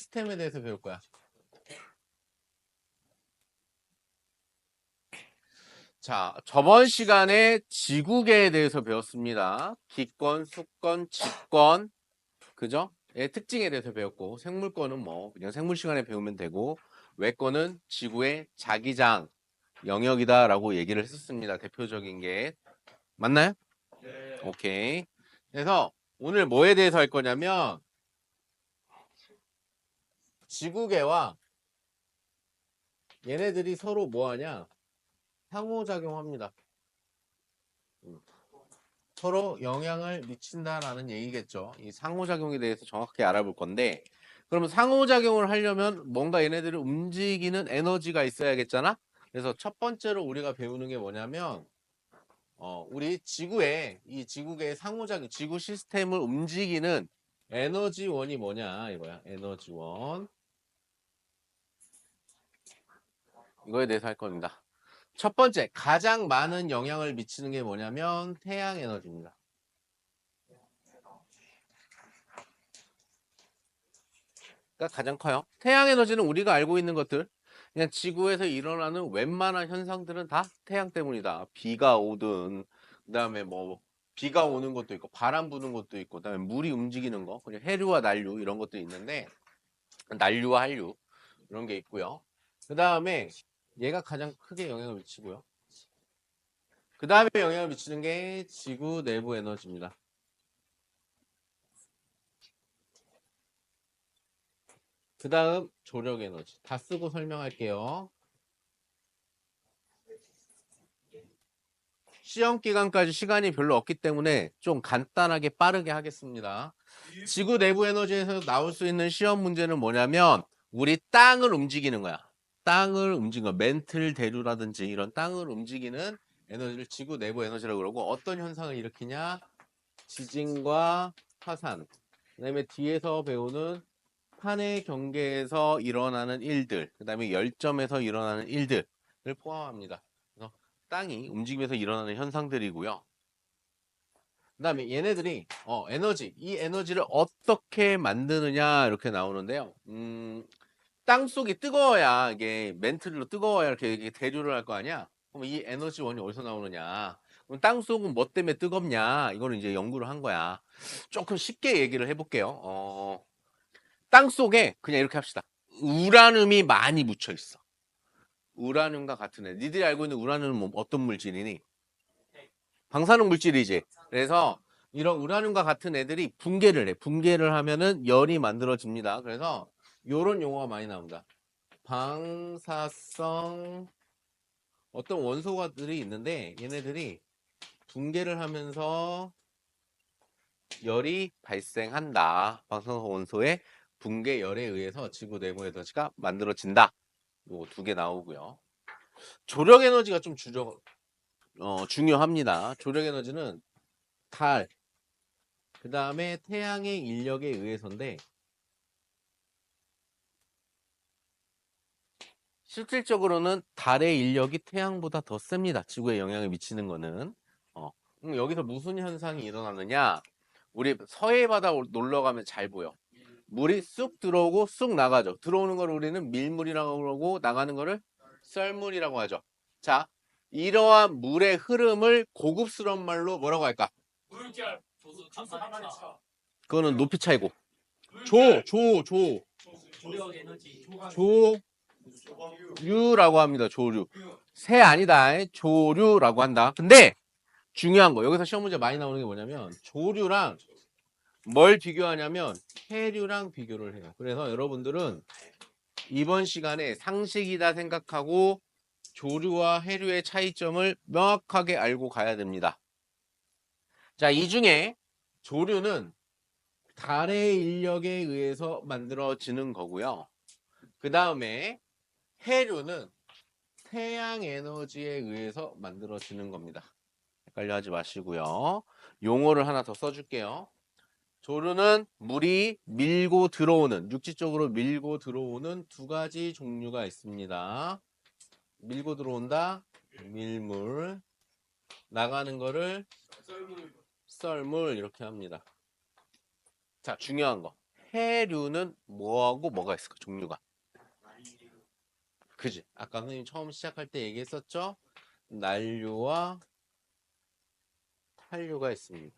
시스템에 대해서 배울 거야. 자, 저번 시간에 지구계에 대해서 배웠습니다. 기권, 수권, 직권, 그죠? 의 특징에 대해서 배웠고, 생물권은 뭐, 그냥 생물 시간에 배우면 되고, 외권은 지구의 자기장 영역이다라고 얘기를 했었습니다. 대표적인 게. 맞나요? 네. 오케이. 그래서 오늘 뭐에 대해서 할 거냐면, 지구계와 얘네들이 서로 뭐 하냐? 상호작용합니다. 음. 서로 영향을 미친다라는 얘기겠죠. 이 상호작용에 대해서 정확히 알아볼 건데, 그러면 상호작용을 하려면 뭔가 얘네들을 움직이는 에너지가 있어야겠잖아? 그래서 첫 번째로 우리가 배우는 게 뭐냐면, 어, 우리 지구에, 이 지구계의 상호작용, 지구 시스템을 움직이는 에너지원이 뭐냐, 이거야. 에너지원. 이거에 대해서 할 겁니다. 첫 번째, 가장 많은 영향을 미치는 게 뭐냐면 태양 에너지입니다. 그러니까 가장 커요. 태양 에너지는 우리가 알고 있는 것들, 그냥 지구에서 일어나는 웬만한 현상들은 다 태양 때문이다. 비가 오든, 그 다음에 뭐 비가 오는 것도 있고, 바람 부는 것도 있고, 그 다음에 물이 움직이는 거, 그냥 해류와 난류 이런 것도 있는데, 난류와 한류 이런 게 있고요. 그 다음에 얘가 가장 크게 영향을 미치고요. 그 다음에 영향을 미치는 게 지구 내부 에너지입니다. 그 다음 조력 에너지. 다 쓰고 설명할게요. 시험 기간까지 시간이 별로 없기 때문에 좀 간단하게 빠르게 하겠습니다. 지구 내부 에너지에서 나올 수 있는 시험 문제는 뭐냐면 우리 땅을 움직이는 거야. 땅을 움직이는 거, 멘틀 대류라든지 이런 땅을 움직이는 에너지를 지구 내부 에너지라고 그러고 어떤 현상을 일으키냐? 지진과 화산. 그다음에 뒤에서 배우는 판의 경계에서 일어나는 일들, 그다음에 열점에서 일어나는 일들을 포함합니다. 그래서 땅이 움직이면서 일어나는 현상들이고요. 그다음에 얘네들이 어, 에너지, 이 에너지를 어떻게 만드느냐 이렇게 나오는데요. 음, 땅 속이 뜨거워야 이게 멘틀로 뜨거워야 이렇게, 이렇게 대류를 할 거 아니야? 그럼 이 에너지원이 어디서 나오느냐? 그럼 땅 속은 뭐 때문에 뜨겁냐? 이거는 이제 연구를 한 거야. 조금 쉽게 얘기를 해볼게요. 어, 땅 속에 그냥 이렇게 합시다. 우라늄이 많이 묻혀 있어. 우라늄과 같은 애. 니들이 알고 있는 우라늄은 뭐 어떤 물질이니? 방사능 물질이지. 그래서 이런 우라늄과 같은 애들이 붕괴를 해. 붕괴를 하면은 열이 만들어집니다. 그래서 요런 용어가 많이 나옵니다. 방사성 어떤 원소가들이 있는데 얘네들이 붕괴를 하면서 열이 발생한다. 방사성 원소의 붕괴 열에 의해서 지구 내부 에너지가 만들어진다. 요두개 나오고요. 조력 에너지가 좀 주저 어, 중요합니다. 조력 에너지는 달, 그 다음에 태양의 인력에 의해서인데 실질적으로는 달의 인력이 태양보다 더 셉니다. 지구에 영향을 미치는 거는. 어. 그럼 여기서 무슨 현상이 일어나느냐? 우리 서해 바다 올- 놀러 가면 잘 보여. 물이 쑥 들어오고 쑥 나가죠. 들어오는 걸 우리는 밀물이라고 그러고 나가는 거를 썰물이라고 하죠. 자, 이러한 물의 흐름을 고급스러운 말로 뭐라고 할까? 물결 그거는 높이 차이고. 조, 조, 조, 조력 에너지 조, 유라고 합니다. 조류. 새 아니다. 조류라고 한다. 근데 중요한 거 여기서 시험 문제 많이 나오는 게 뭐냐면 조류랑 뭘 비교하냐면 해류랑 비교를 해요. 그래서 여러분들은 이번 시간에 상식이다 생각하고 조류와 해류의 차이점을 명확하게 알고 가야 됩니다. 자, 이 중에 조류는 달의 인력에 의해서 만들어지는 거고요. 그 다음에 해류는 태양 에너지에 의해서 만들어지는 겁니다. 헷갈려 하지 마시고요. 용어를 하나 더 써줄게요. 조류는 물이 밀고 들어오는, 육지 쪽으로 밀고 들어오는 두 가지 종류가 있습니다. 밀고 들어온다, 밀물. 나가는 거를 썰물 이렇게 합니다. 자, 중요한 거. 해류는 뭐하고 뭐가 있을까? 종류가. 그지? 아까 선생님 처음 시작할 때 얘기했었죠? 난류와 한류가 있습니다.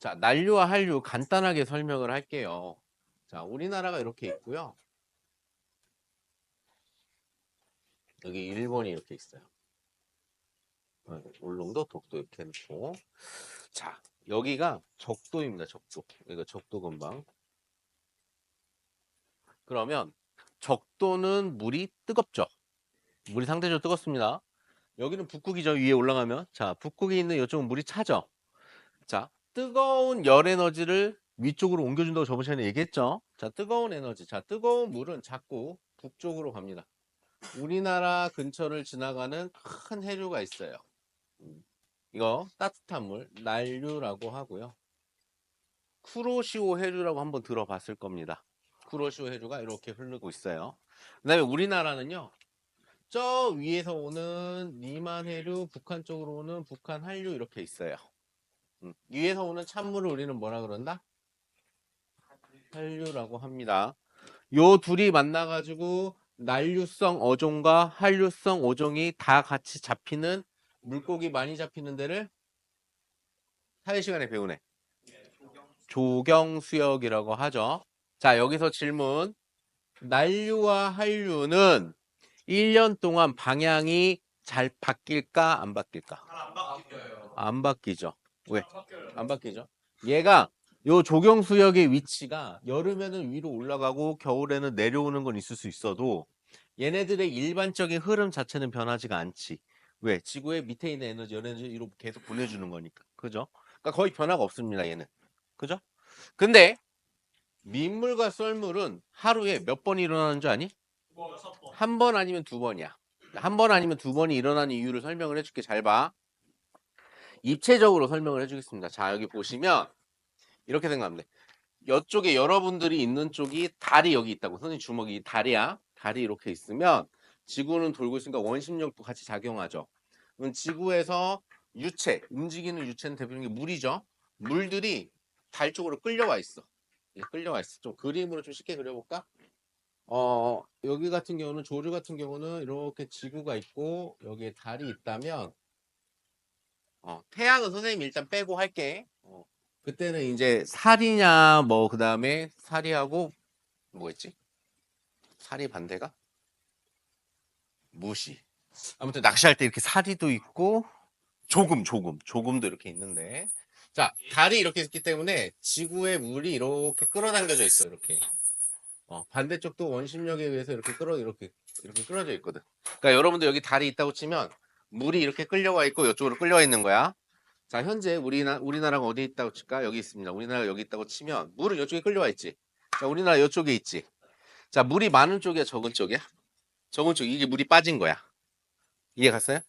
자, 난류와 한류 간단하게 설명을 할게요. 자, 우리나라가 이렇게 있고요. 여기 일본이 이렇게 있어요. 어, 울릉도, 독도 이렇게 놓고. 자, 여기가 적도입니다. 적도. 여기가 적도 근방. 그러면 적도는 물이 뜨겁죠. 물이 상대적으로 뜨겁습니다. 여기는 북극이죠. 위에 올라가면. 자, 북극에 있는 이쪽은 물이 차죠. 자, 뜨거운 열 에너지를 위쪽으로 옮겨준다고 저번 시간에 얘기했죠. 자, 뜨거운 에너지. 자, 뜨거운 물은 자꾸 북쪽으로 갑니다. 우리나라 근처를 지나가는 큰 해류가 있어요. 음, 이거 따뜻한 물, 난류라고 하고요. 쿠로시오 해류라고 한번 들어봤을 겁니다. 쿠로시오 해류가 이렇게 흐르고 있어요. 그 다음에 우리나라는요. 저 위에서 오는 니만 해류, 북한 쪽으로 오는 북한 한류 이렇게 있어요. 음, 위에서 오는 찬물을 우리는 뭐라 그런다? 한류라고 합니다. 요 둘이 만나가지고 난류성 어종과 한류성 어종이 다 같이 잡히는 물고기 많이 잡히는 데를 사회 시간에 배우네. 조경수역이라고 하죠. 자, 여기서 질문. 난류와 한류는 1년 동안 방향이 잘 바뀔까 안 바뀔까? 안 바뀌어요. 안 바뀌죠. 왜? 안 바뀌어요. 안 바뀌죠. 얘가 요 조경 수역의 위치가 여름에는 위로 올라가고 겨울에는 내려오는 건 있을 수 있어도 얘네들의 일반적인 흐름 자체는 변하지가 않지. 왜? 지구의 밑에 있는 에너지, 열 에너지 위로 계속 보내주는 거니까. 그죠? 그러니까 거의 변화가 없습니다, 얘는. 그죠? 근데 민물과 썰물은 하루에 몇 번 일어나는 줄 아니? 한 번 아니면 두 번이야. 한 번 아니면 두 번이 일어나는 이유를 설명을 해줄게. 잘 봐. 입체적으로 설명을 해주겠습니다. 자, 여기 보시면 이렇게 생각하면 돼. 이쪽에 여러분들이 있는 쪽이 달이 여기 있다고. 선생님 주먹이 달이야. 달이 이렇게 있으면 지구는 돌고 있으니까 원심력도 같이 작용하죠. 지구에서 유체, 움직이는 유체는 대부분 물이죠. 물들이 달 쪽으로 끌려와 있어. 이게 끌려와 있어. 좀 그림으로 좀 쉽게 그려볼까? 어, 여기 같은 경우는 조류 같은 경우는 이렇게 지구가 있고 여기에 달이 있다면 어, 태양은 선생님 일단 빼고 할게. 어, 그때는 이제 살이냐 뭐 그다음에 살이하고 뭐였지? 살이 반대가 무시. 아무튼 낚시할 때 이렇게 사리도 있고 조금 조금 조금도 이렇게 있는데 자 달이 이렇게 있기 때문에 지구의 물이 이렇게 끌어당겨져 있어 이렇게 어, 반대쪽도 원심력에 의해서 이렇게 끌어 이렇게 이렇게 끌어져 있거든. 그러니까 여러분들 여기 달이 있다고 치면 물이 이렇게 끌려와 있고 이쪽으로 끌려와 있는 거야. 자 현재 우리나 우리나라가 어디 있다고 칠까? 여기 있습니다. 우리나라가 여기 있다고 치면 물은 이쪽에 끌려와 있지. 자 우리나라 이쪽에 있지. 자 물이 많은 쪽이야, 적은 쪽이야? 적은 쪽 이게 물이 빠진 거야. 이해 갔어요?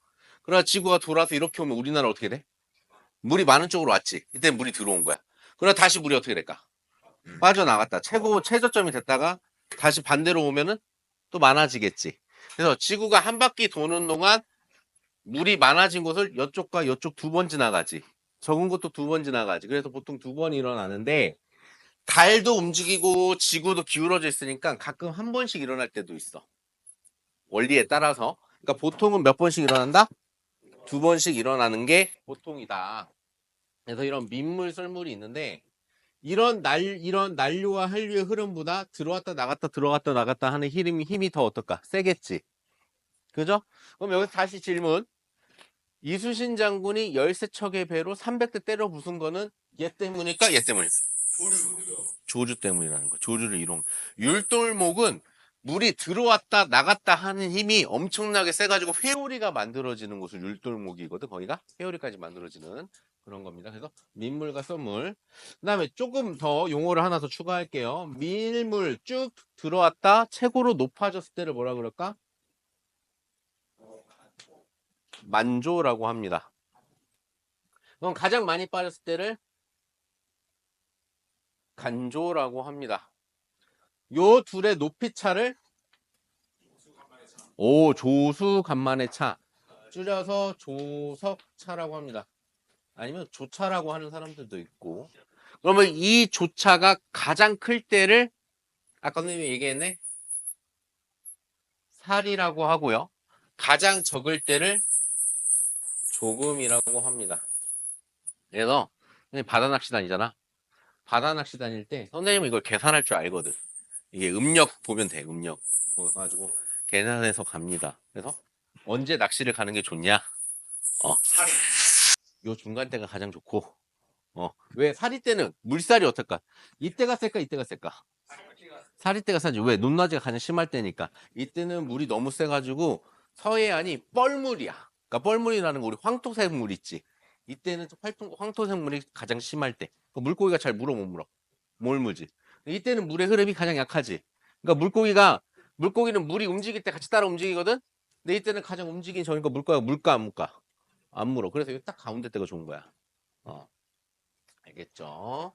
그러나 지구가 돌아서 이렇게 오면 우리나라 어떻게 돼? 물이 많은 쪽으로 왔지. 이때 물이 들어온 거야. 그러나 다시 물이 어떻게 될까? 빠져나갔다. 최고 최저점이 됐다가 다시 반대로 오면은 또 많아지겠지. 그래서 지구가 한 바퀴 도는 동안 물이 많아진 곳을 이쪽과 이쪽 두 번 지나가지. 적은 것도 두 번 지나가지. 그래서 보통 두 번 일어나는데 달도 움직이고 지구도 기울어져 있으니까 가끔 한 번씩 일어날 때도 있어. 원리에 따라서. 그러니까 보통은 몇 번씩 일어난다? 두 번씩 일어나는 게 보통이다. 그래서 이런 민물 썰물이 있는데 이런 날 이런 난류와 한류의 흐름보다 들어왔다 나갔다 들어갔다 나갔다 하는 힘이 힘이 더 어떨까? 세겠지. 그죠? 그럼 여기서 다시 질문. 이수신 장군이 열세 척의 배로 300대 때려 부순 거는 얘 때문일까? 얘 때문일까? 조주 때문이라는 거. 조주를 이룬. 율돌목은 물이 들어왔다 나갔다 하는 힘이 엄청나게 세가지고 회오리가 만들어지는 곳을 율돌목이거든. 거기가 회오리까지 만들어지는 그런 겁니다. 그래서 민물과 썰물. 그 다음에 조금 더 용어를 하나 더 추가할게요. 밀물 쭉 들어왔다 최고로 높아졌을 때를 뭐라 그럴까? 만조라고 합니다. 그럼 가장 많이 빠졌을 때를 간조라고 합니다. 요 둘의 높이 차를 오 조수 간만의 차 줄여서 조석차라고 합니다. 아니면 조차라고 하는 사람들도 있고 그러면 이 조차가 가장 클 때를 아까 선생님이 얘기했네. 살이라고 하고요. 가장 적을 때를 조금이라고 합니다. 그래서 바다 낚시 다니잖아. 바다 낚시 다닐 때 선생님은 이걸 계산할 줄 알거든. 이게 음력 보면 돼. 음력. 그래가지고 계산해서 갑니다. 그래서 언제 낚시를 가는 게 좋냐? 어, 살이. 요 중간 때가 가장 좋고. 어, 왜 살이 때는 물살이 어떨까? 이때가 셀까? 이때가 셀까? 살이 때가 세지. 왜? 높낮이가 가장 심할 때니까. 이때는 물이 너무 세가지고 서해안이 뻘물이야. 그러니까 뻘물이라는 거 우리 황토색 물 있지. 이때는 활통, 황토색 물이 가장 심할 때. 그 물고기가 잘 물어 못 물어. 뭘 물지? 이때는 물의 흐름이 가장 약하지. 그러니까 물고기가 물고기는 물이 움직일 때 같이 따라 움직이거든. 근데 이때는 가장 움직이는 저니까 물고기가 물까 안 물까? 안 물어. 그래서 이거 딱 가운데 때가 좋은 거야. 어. 알겠죠?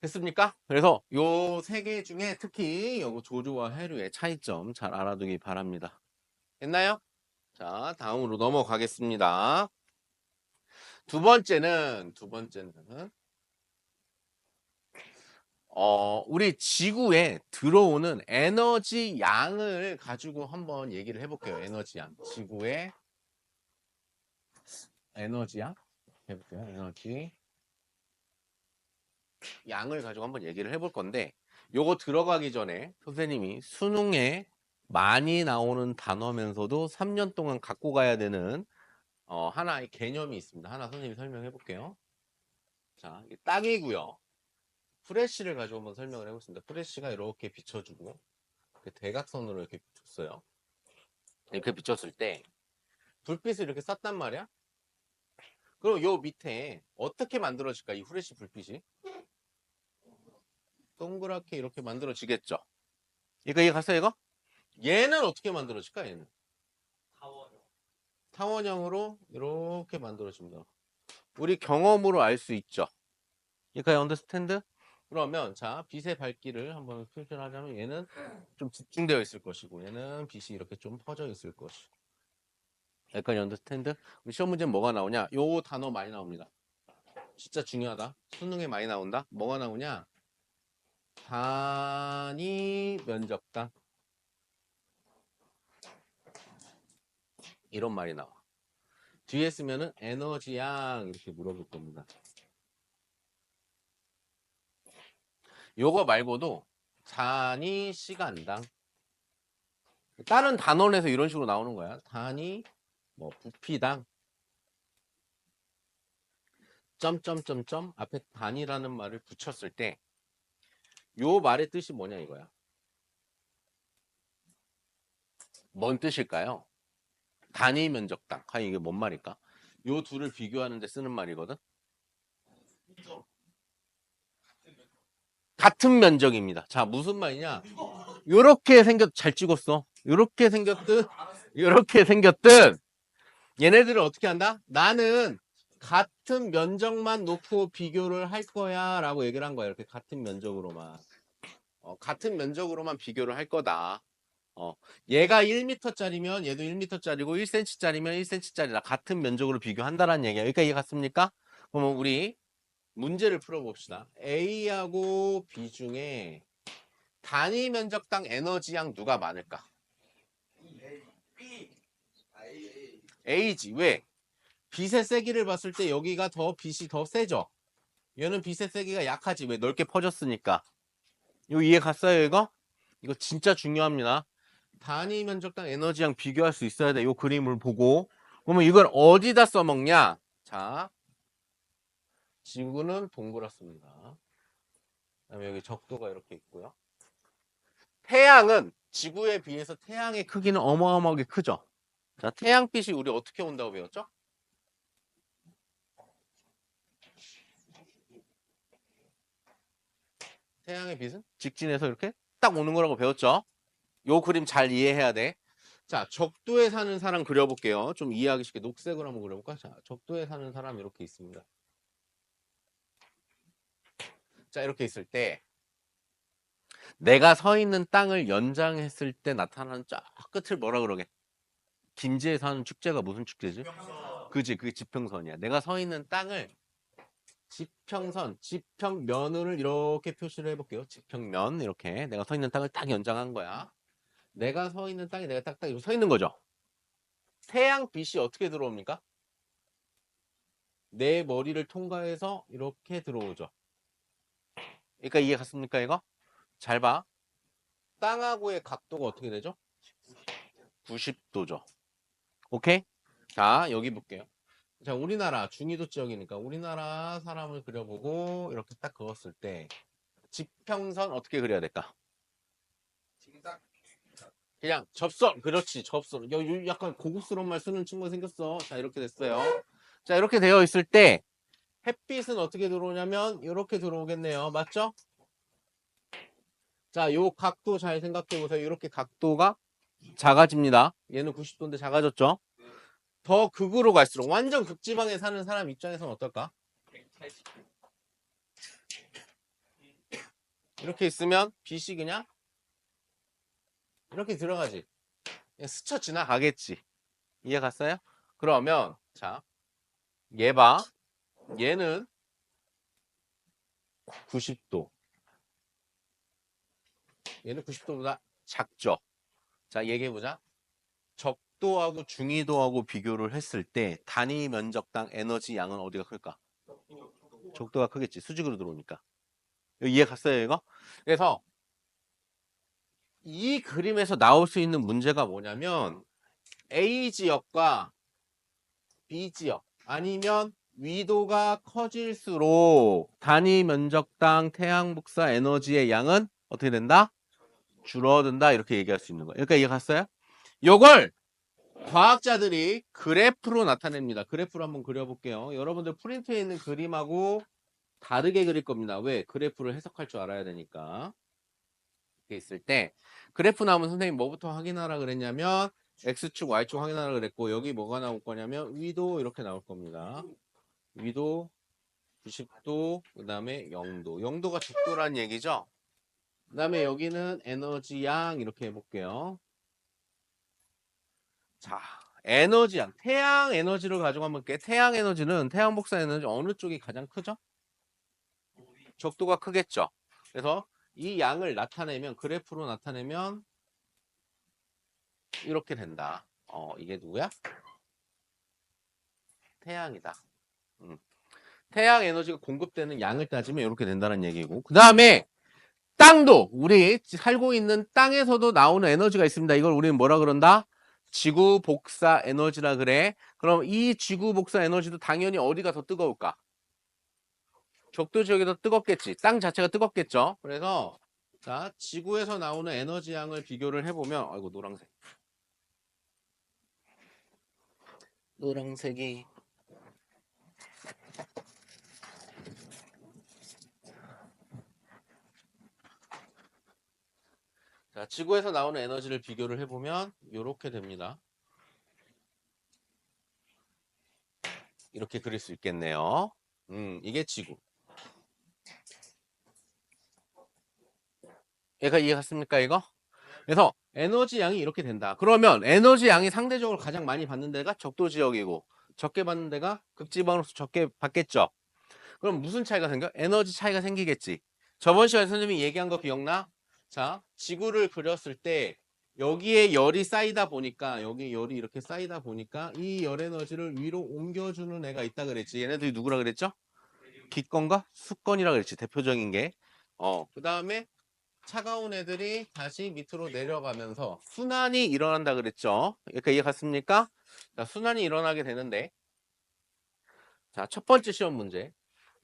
됐습니까? 그래서 요 세 개 중에 특히 요거 조류와 해류의 차이점 잘 알아두기 바랍니다. 됐나요? 자, 다음으로 넘어가겠습니다. 두 번째는 두 번째는 어, 우리 지구에 들어오는 에너지 양을 가지고 한번 얘기를 해볼게요. 에너지 양. 지구의 에너지 양? 해볼게요. 에너지 양을 가지고 한번 얘기를 해볼 건데, 요거 들어가기 전에 선생님이 수능에 많이 나오는 단어면서도 3년 동안 갖고 가야 되는 어, 하나의 개념이 있습니다. 하나 선생님이 설명해 볼게요. 자, 이게 딱이고요. 프레쉬를 가지고 한번 설명을 해보겠습니다. 프레쉬가 이렇게 비춰주고 이렇게 대각선으로 이렇게 비쳤어요. 이렇게 비쳤을 때 불빛을 이렇게 쐈단 말이야. 그럼 요 밑에 어떻게 만들어질까? 이 후레쉬 불빛이 동그랗게 이렇게 만들어지겠죠. 이거 이해 갔어요 이거? 얘는 어떻게 만들어질까? 얘는 타워. 타원형으로 이렇게 만들어집니다. 우리 경험으로 알 수 있죠. 그러니까 언더스탠드? 그러면 자 빛의 밝기를 한번 표현하자면 얘는 좀 집중되어 있을 것이고 얘는 빛이 이렇게 좀 퍼져 있을 것이고 약간 언더스탠드? 우리 시험 문제는 뭐가 나오냐? 요 단어 많이 나옵니다. 진짜 중요하다. 수능에 많이 나온다. 뭐가 나오냐? 단위 면적당 이런 말이 나와. 뒤에 쓰면은 에너지양 이렇게 물어볼 겁니다. 요거 말고도 단위 시간당 다른 단원에서 이런 식으로 나오는 거야. 단위 뭐 부피당 점점점점 앞에 단위라는 말을 붙였을 때 요 말의 뜻이 뭐냐 이거야. 뭔 뜻일까요? 단위 면적당. 과연 이게 뭔 말일까? 요 둘을 비교하는 데 쓰는 말이거든. 같은 면적입니다. 자, 무슨 말이냐? 요렇게 생겼 잘 찍었어. 요렇게 생겼듯 요렇게 생겼듯 얘네들은 어떻게 한다? 나는 같은 면적만 놓고 비교를 할 거야 라고 얘기를 한 거야. 이렇게 같은 면적으로만. 어, 같은 면적으로만 비교를 할 거다. 어, 얘가 1m짜리면 얘도 1m짜리고 1cm짜리면 1cm짜리다. 같은 면적으로 비교한다라는 얘기야. 여기까지 이해 갔습니까? 그러면 우리 문제를 풀어봅시다. A하고 B 중에 단위 면적당 에너지 양 누가 많을까? A지. 왜? 빛의 세기를 봤을 때 여기가 더 빛이 더 세죠? 얘는 빛의 세기가 약하지. 왜? 넓게 퍼졌으니까. 이거 이해 갔어요, 이거? 이거 진짜 중요합니다. 단위 면적당 에너지랑 비교할 수 있어야 돼. 이 그림을 보고. 그러면 이걸 어디다 써먹냐? 자, 지구는 동그랗습니다. 그다음에 여기 적도가 이렇게 있고요. 태양은 지구에 비해서 태양의 크기는 어마어마하게 크죠. 자, 태양빛이 우리 어떻게 온다고 배웠죠? 태양의 빛은 직진해서 이렇게 딱 오는 거라고 배웠죠. 요 그림 잘 이해해야 돼. 자, 적도에 사는 사람 그려볼게요. 좀 이해하기 쉽게 녹색으로 한번 그려볼까? 자, 적도에 사는 사람 이렇게 있습니다. 자, 이렇게 있을 때 내가 서 있는 땅을 연장했을 때 나타나는 쫙 끝을 뭐라 그러게? 김제에서 하는 축제가 무슨 축제지? 그지, 그게 지평선이야. 내가 서 있는 땅을 지평선, 지평면을 이렇게 표시를 해볼게요. 지평면 이렇게 내가 서 있는 땅을 딱 연장한 거야. 내가 서 있는 땅이 내가 딱딱 이렇게 서 있는 거죠. 태양 빛이 어떻게 들어옵니까? 내 머리를 통과해서 이렇게 들어오죠. 그러니까 이해 갔습니까 이거? 잘 봐. 땅하고의 각도가 어떻게 되죠? 90도죠. 오케이? 자, 여기 볼게요. 자, 우리나라 중위도 지역이니까 우리나라 사람을 그려보고 이렇게 딱 그었을 때 지평선 어떻게 그려야 될까? 그냥 접선. 그렇지, 접선. 약간 고급스러운 말 쓰는 친구가 생겼어. 자, 이렇게 됐어요. 자, 이렇게 되어 있을 때 햇빛은 어떻게 들어오냐면 이렇게 들어오겠네요. 맞죠? 자, 요 각도 잘 생각해 보세요. 이렇게 각도가 작아집니다. 얘는 90도인데 작아졌죠? 더 극으로 갈수록 완전 극지방에 사는 사람 입장에서는 어떨까? 이렇게 있으면 빛이 그냥 이렇게 들어가지. 스쳐 지나가겠지. 이해 갔어요? 그러면 자, 얘 봐. 얘는 90도. 얘는 90도보다 작죠. 자, 얘기해 보자. 적도하고 중위도하고 비교를 했을 때 단위 면적당 에너지 양은 어디가 클까? 적도가 크겠지. 수직으로 들어오니까. 이해 갔어요, 이거? 그래서 이 그림에서 나올 수 있는 문제가 뭐냐면 A 지역과 B 지역 아니면 위도가 커질수록 단위 면적당 태양 복사 에너지의 양은 어떻게 된다? 줄어든다 이렇게 얘기할 수 있는 거예요. 그러니까 이해 갔어요? 요걸 과학자들이 그래프로 나타냅니다. 그래프로 한번 그려볼게요. 여러분들 프린트에 있는 그림하고 다르게 그릴 겁니다. 왜? 그래프를 해석할 줄 알아야 되니까. 이렇게 있을 때 그래프 나오면 선생님 뭐부터 확인하라 그랬냐면 X축, Y축 확인하라 그랬고 여기 뭐가 나올 거냐면 위도 이렇게 나올 겁니다. 위도 90도, 그 다음에 0도. 0도가 적도란 얘기죠? 그 다음에 여기는 에너지 양 이렇게 해볼게요. 자, 에너지 양. 태양 에너지를 가지고 한번 볼게요. 태양 에너지는 태양 복사 에너지 어느 쪽이 가장 크죠? 적도가 크겠죠. 그래서 이 양을 나타내면 그래프로 나타내면 이렇게 된다. 어, 이게 누구야? 태양이다. 음. 태양 에너지가 공급되는 양을 따지면 이렇게 된다는 얘기고. 그 다음에 땅도 우리 살고 있는 땅에서도 나오는 에너지가 있습니다. 이걸 우리는 뭐라 그런다? 지구 복사 에너지라 그래. 그럼 이 지구 복사 에너지도 당연히 어디가 더 뜨거울까? 적도 지역이 더 뜨겁겠지. 땅 자체가 뜨겁겠죠. 그래서 자 지구에서 나오는 에너지 양을 비교를 해보면 아이고 노란색. 노란색이 자, 지구에서 나오는 에너지를 비교를 해보면 이렇게 됩니다. 이렇게 그릴 수 있겠네요. 음, 이게 지구. 얘가 이해 갔습니까, 이거? 그래서 에너지 양이 이렇게 된다. 그러면 에너지 양이 상대적으로 가장 많이 받는 데가 적도 지역이고 적게 받는 데가 극지방으로서 적게 받겠죠. 그럼 무슨 차이가 생겨? 에너지 차이가 생기겠지. 저번 시간에 선생님이 얘기한 거 기억나? 자, 지구를 그렸을 때 여기에 열이 쌓이다 보니까 여기 열이 이렇게 쌓이다 보니까 이 열 에너지를 위로 옮겨주는 애가 있다 그랬지. 얘네들이 누구라 그랬죠? 기권과 수권이라 그랬지. 대표적인 게. 어, 그 다음에 차가운 애들이 다시 밑으로 내려가면서 순환이 일어난다 그랬죠. 그러니까 이해 갔습니까? 자, 순환이 일어나게 되는데 자, 첫 번째 시험 문제.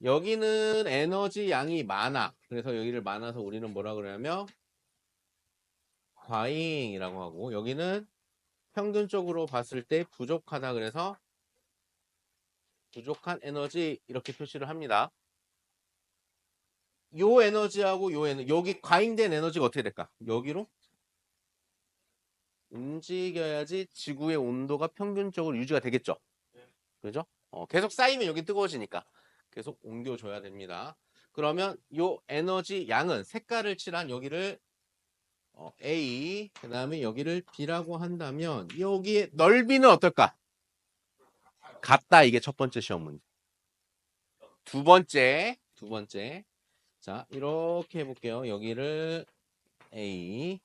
여기는 에너지 양이 많아. 그래서 여기를 많아서 우리는 뭐라 그러냐면 과잉이라고 하고 여기는 평균적으로 봤을 때 부족하다 그래서 부족한 에너지 이렇게 표시를 합니다. 요 에너지하고 요 에너지 여기 과잉된 에너지가 어떻게 될까? 여기로 움직여야지 지구의 온도가 평균적으로 유지가 되겠죠. 그죠? 어, 계속 쌓이면 여기 뜨거워지니까 계속 옮겨줘야 됩니다. 그러면 요 에너지 양은 색깔을 칠한 여기를 어, A 그 다음에 여기를 B라고 한다면 여기의 넓이는 어떨까? 같다 이게 첫 번째 시험 문제. 두 번째, 두 번째. 자, 이렇게 해볼게요. 여기를 A,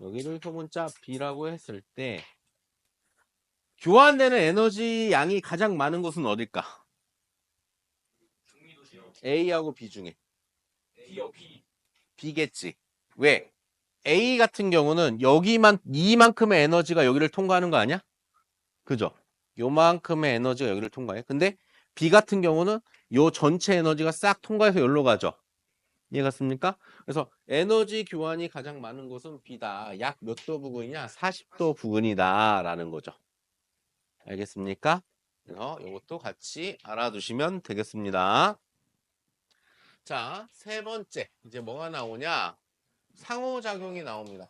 여기를 소문자 B라고 했을 때, 교환되는 에너지 양이 가장 많은 곳은 어딜까? A하고 B 중에. B요 B. B겠지. 왜? A 같은 경우는 여기만, 이만큼의 에너지가 여기를 통과하는 거 아니야? 그죠? 요만큼의 에너지가 여기를 통과해. 근데 B 같은 경우는 요 전체 에너지가 싹 통과해서 여기로 가죠. 이해갔습니까? 그래서 에너지 교환이 가장 많은 곳은 B다. 약 몇 도 부근이냐? 40도 부근이다. 라는 거죠. 알겠습니까? 그래서 이것도 같이 알아두시면 되겠습니다. 자, 세 번째. 이제 뭐가 나오냐? 상호작용이 나옵니다.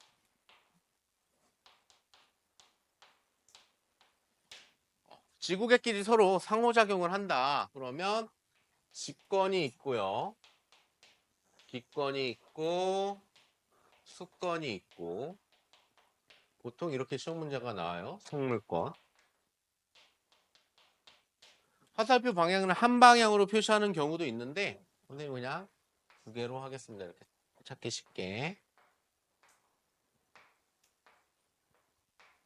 지구계끼리 서로 상호작용을 한다. 그러면 직권이 있고요. 기권이 있고 수권이 있고 보통 이렇게 시험 문제가 나와요. 성물권. 화살표 방향을 한 방향으로 표시하는 경우도 있는데 선생님 그냥 두 개로 하겠습니다. 이렇게 찾기 쉽게.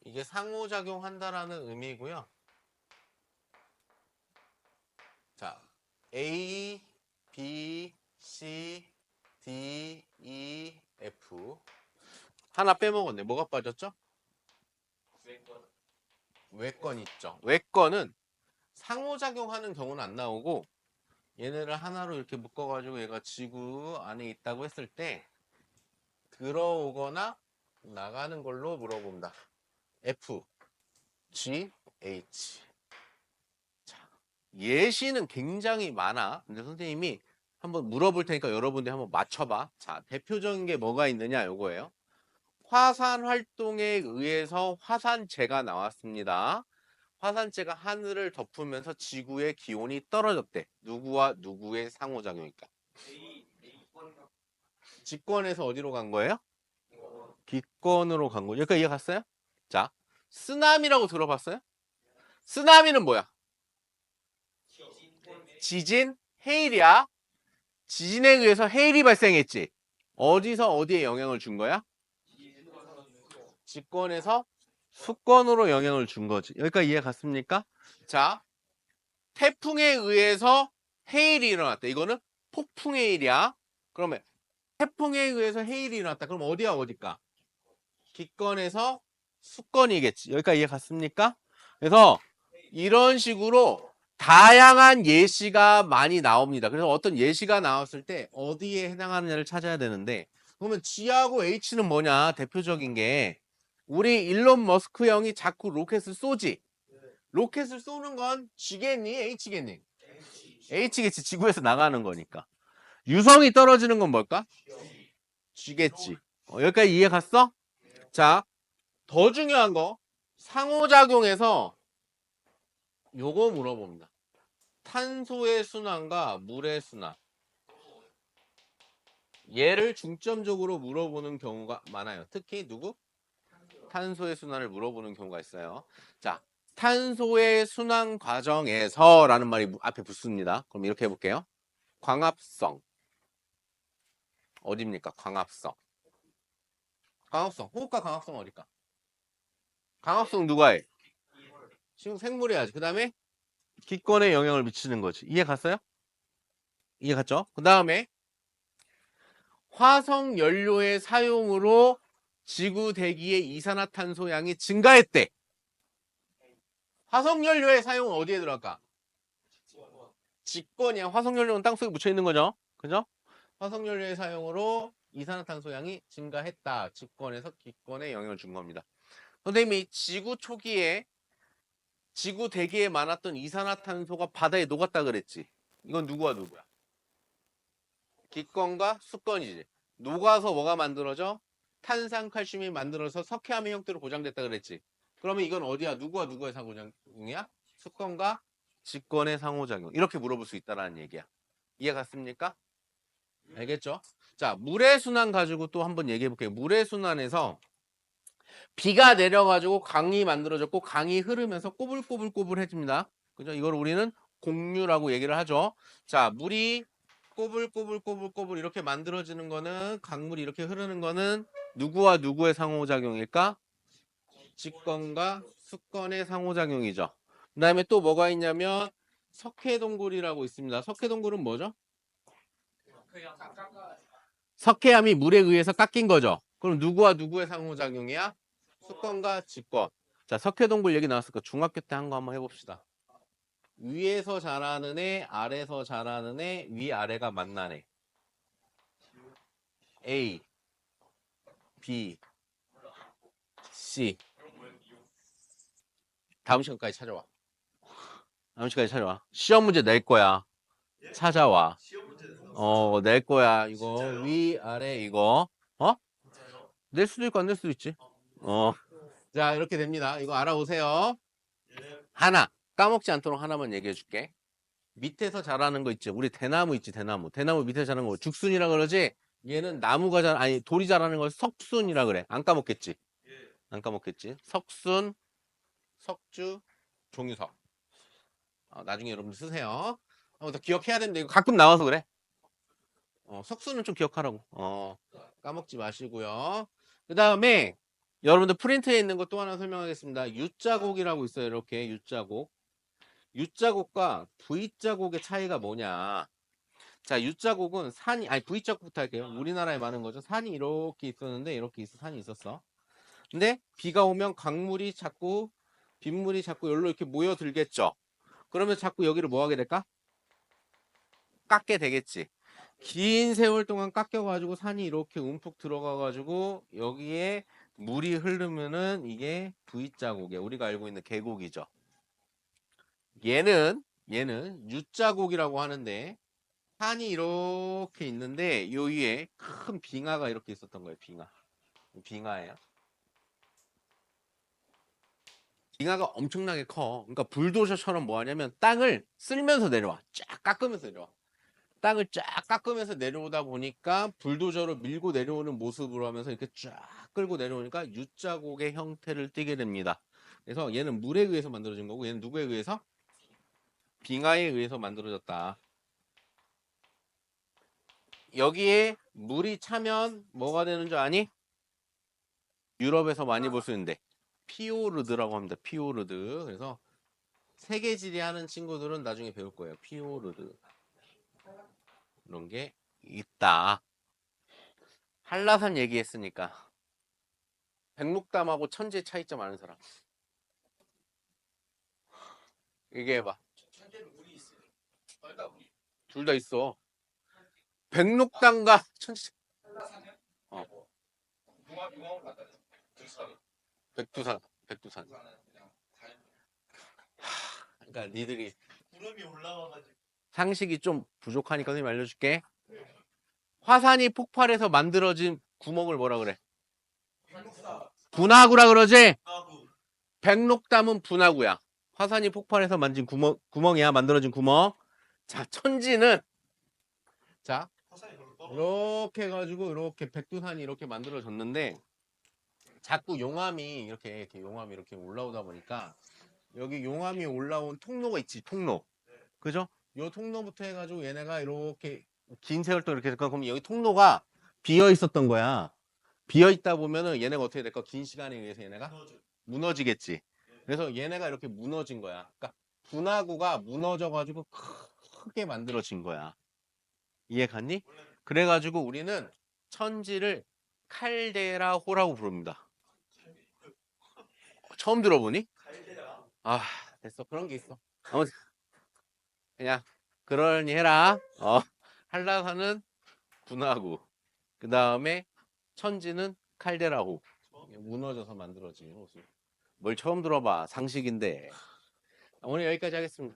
이게 상호작용한다라는 의미고요. 자, A, B, C, D, E, F. 하나 빼먹었네. 뭐가 빠졌죠? 외권. 외권 있죠. 외권은 상호작용하는 경우는 안 나오고 얘네를 하나로 이렇게 묶어가지고 얘가 지구 안에 있다고 했을 때 들어오거나 나가는 걸로 물어본다. F, G, H. 자, 예시는 굉장히 많아. 근데 선생님이 한번 물어볼 테니까 여러분들이 한번 맞춰봐. 자, 대표적인 게 뭐가 있느냐 요거예요. 화산 활동에 의해서 화산재가 나왔습니다. 화산재가 하늘을 덮으면서 지구의 기온이 떨어졌대. 누구와 누구의 상호작용일까? 직권에서 어디로 간 거예요? 기권으로 간 거예요. 여기까지 이해 갔어요? 자, 쓰나미라고 들어봤어요? 쓰나미는 뭐야? 지진, 해일이야. 지진에 의해서 해일이 발생했지. 어디서 어디에 영향을 준 거야? 직권에서 수권으로 영향을 준 거지. 여기까지 이해 갔습니까? 자, 태풍에 의해서 해일이 일어났다. 이거는 폭풍해일이야. 그러면 태풍에 의해서 해일이 일어났다. 그럼 어디야 어디까? 기권에서 수권이겠지. 여기까지 이해 갔습니까? 그래서 이런 식으로 다양한 예시가 많이 나옵니다. 그래서 어떤 예시가 나왔을 때 어디에 해당하느냐를 찾아야 되는데 그러면 G하고 H는 뭐냐? 대표적인 게 우리 일론 머스크 형이 자꾸 로켓을 쏘지. 로켓을 쏘는 건 G겠니? H겠니? H겠지. 지구에서 나가는 거니까. 유성이 떨어지는 건 뭘까? G겠지. 어, 여기까지 이해 갔어? 자, 더 중요한 거 상호작용에서 요거 물어봅니다. 탄소의 순환과 물의 순환. 얘를 중점적으로 물어보는 경우가 많아요. 특히 누구? 탄소의 순환을 물어보는 경우가 있어요. 자, 탄소의 순환 과정에서 라는 말이 무- 앞에 붙습니다. 그럼 이렇게 해볼게요. 광합성. 어딥니까? 광합성. 광합성. 호흡과 광합성 어딜까? 광합성 누가 해? 지금 생물이 해야지. 그 다음에 기권에 영향을 미치는 거지. 이해 갔어요? 이해 갔죠? 그 다음에 화석 연료의 사용으로 지구 대기의 이산화탄소 양이 증가했대. 화석 연료의 사용은 어디에 들어갈까? 직권이야. 화석 연료는 땅속에 묻혀 있는 거죠. 그죠? 화석 연료의 사용으로 이산화탄소 양이 증가했다. 직권에서 기권에 영향을 준 겁니다. 선생님이 지구 초기에 지구 대기에 많았던 이산화탄소가 바다에 녹았다 그랬지. 이건 누구와 누구야? 기권과 수권이지. 녹아서 뭐가 만들어져? 탄산칼슘이 만들어서 석회암의 형태로 고정됐다 그랬지. 그러면 이건 어디야? 누구와 누구의 상호작용이야? 수권과 직권의 상호작용. 이렇게 물어볼 수 있다라는 얘기야. 이해 갔습니까? 알겠죠? 자, 물의 순환 가지고 또 한번 얘기해 볼게요. 물의 순환에서 비가 내려가지고 강이 만들어졌고 강이 흐르면서 꼬불꼬불꼬불해집니다. 그죠? 이걸 우리는 공유라고 얘기를 하죠. 자, 물이 꼬불꼬불꼬불꼬불 이렇게 만들어지는 거는 강물이 이렇게 흐르는 거는 누구와 누구의 상호작용일까? 직권과 수권의 상호작용이죠. 그 다음에 또 뭐가 있냐면 석회동굴이라고 있습니다. 석회동굴은 뭐죠? 석회암이 물에 의해서 깎인 거죠. 그럼 누구와 누구의 상호작용이야? 수권과 직권. 자, 석회동굴 얘기 나왔으니까 중학교 때 한 거 한번 해봅시다. 위에서 자라는 애, 아래에서 자라는 애, 위 아래가 만난 애. A, B, C. 다음 시간까지 찾아와. 다음 시간까지 찾아와. 시험 문제 낼 거야. 찾아와. 어, 낼 거야. 이거? 위, 아래 이거. 어? 낼 수도 있고 안 낼 수도 있지. 어. 자, 이렇게 됩니다. 이거 알아오세요. 예. 하나. 까먹지 않도록 하나만 얘기해 줄게. 밑에서 자라는 거 있지. 우리 대나무 있지, 대나무. 대나무 밑에 자라는 거 죽순이라 그러지. 얘는 나무가 자 아니 돌이 자라는 걸 석순이라 그래. 안 까먹겠지. 예. 안 까먹겠지. 석순, 석주, 종유석. 어, 나중에 여러분들 쓰세요. 어, 더 기억해야 되는데 이거 가끔 나와서 그래. 어, 석순은 좀 기억하라고. 어, 까먹지 마시고요. 그 다음에 여러분들 프린트에 있는 거또 하나 설명하겠습니다. U자곡이라고 있어요. 이렇게 U자곡. U자곡과 V자곡의 차이가 뭐냐. 자, U자곡은 산이, 아니, V자곡부터 할게요. 우리나라에 많은 거죠. 산이 이렇게 있었는데, 이렇게 있어, 산이 있었어. 근데 비가 오면 강물이 자꾸, 빗물이 자꾸 여기로 이렇게 모여들겠죠. 그러면 자꾸 여기를 뭐 하게 될까? 깎게 되겠지. 긴 세월 동안 깎여가지고 산이 이렇게 움푹 들어가가지고 여기에 물이 흐르면은 이게 V자곡이야. 우리가 알고 있는 계곡이죠. 얘는 얘는 U자곡이라고 하는데 산이 이렇게 있는데 요 위에 큰 빙하가 이렇게 있었던 거예요. 빙하. 빙하예요. 빙하가 엄청나게 커. 그러니까 불도저처럼 뭐 하냐면 땅을 쓸면서 내려와. 쫙 깎으면서 내려와. 땅을 쫙 깎으면서 내려오다 보니까 불도저로 밀고 내려오는 모습으로 하면서 이렇게 쫙 끌고 내려오니까 U자곡의 형태를 띠게 됩니다. 그래서 얘는 물에 의해서 만들어진 거고 얘는 누구에 의해서? 빙하에 의해서 만들어졌다. 여기에 물이 차면 뭐가 되는 줄 아니? 유럽에서 많이 볼 수 있는데 피오르드라고 합니다. 피오르드. 그래서 세계지리 하는 친구들은 나중에 배울 거예요. 피오르드. 이런 게 있다. 한라산 얘기했으니까 백록담하고 천재 차이점 아는 사람. 얘기해봐. 둘 다 있어. 천재 한라산은 어. 백두산 백두산. 달. 그러니까 니들이 구름이 올라와가지고 상식이 좀 부족하니까 선생님 알려줄게. 화산이 폭발해서 만들어진 구멍을 뭐라 그래? 분화구라 그러지? 백록담은 분화구야. 화산이 폭발해서 만진 구멍, 구멍이야. 만들어진 구멍. 자, 천지는 자, 이. 이렇게 해가지고 이렇게 백두산이 이렇게 만들어졌는데 자꾸 용암이 이렇게 이렇게 용암이 이렇게 올라오다 보니까 여기 용암이 올라온 통로가 있지 통로 그죠? 요 통로부터 해가지고 얘네가 이렇게 긴 세월 동안 이렇게 될까 그럼 여기 통로가 비어 있었던 거야 비어 있다 보면은 얘네가 어떻게 될까 긴 시간에 의해서 얘네가. 무너지겠지 그래서 얘네가 이렇게 무너진 거야 그러니까 분화구가 무너져 가지고 크게 만들어진 거야 이해 갔니? 그래가지고 우리는 천지를 칼데라호라고 부릅니다. 처음 들어보니? 아, 됐어. 그런 게 있어. 아무튼 그냥 그러니 해라. 어, 한라산은 분화구. 그 다음에 천지는 칼데라호. 무너져서 만들어진 호수. 뭘 처음 들어봐. 상식인데. 오늘 여기까지 하겠습니다.